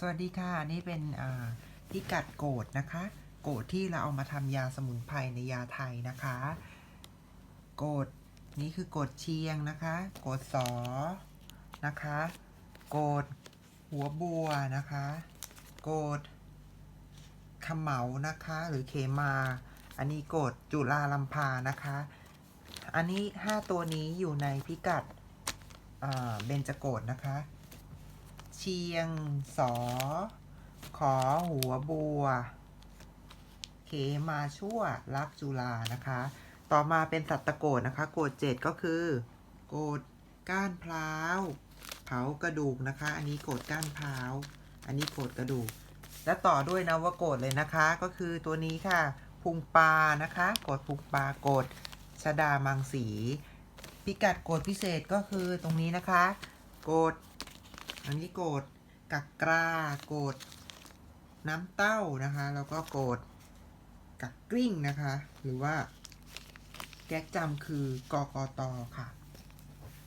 สวัสดีค่ะ นี่เป็นพิกัดโกดนะคะ โกดที่เราเอามาทำยาสมุนไพรในยาไทยนะคะ โกดนี้คือโกดเชียงนะคะ โกดสอนะคะ โกดหัวบัวนะคะ โกดขมเหมานะคะ หรือเขมา อันนี้โกดจุฬาลัมพานะคะ อันนี้ 5 ตัวนี้อยู่ในพิกัดเบญจโกดนะคะ เชียง สอ ขอหัวบัว เขมาชั่ว รักจุฬานะคะ ต่อมาเป็นสัตตโกดนะคะ โกดเจ็ดก็คือ โกดก้านพร้าว เผากระดูกนะคะ อันนี้โกดก้านพร้าว อันนี้โกดกระดูก และต่อด้วยนวโกดเลยนะคะ ก็คือตัวนี้ค่ะ พุงปลานะคะ โกดพุงปลา โกดชดามังสี พิกัดโกดพิเศษก็คือตรงนี้นะคะ โกด อันนี้โกดกักกราโกดน้ำเต้านะคะ แล้วก็โกดกักกลิ้งนะคะ หรือว่าแก๊กจำคือกกตค่ะ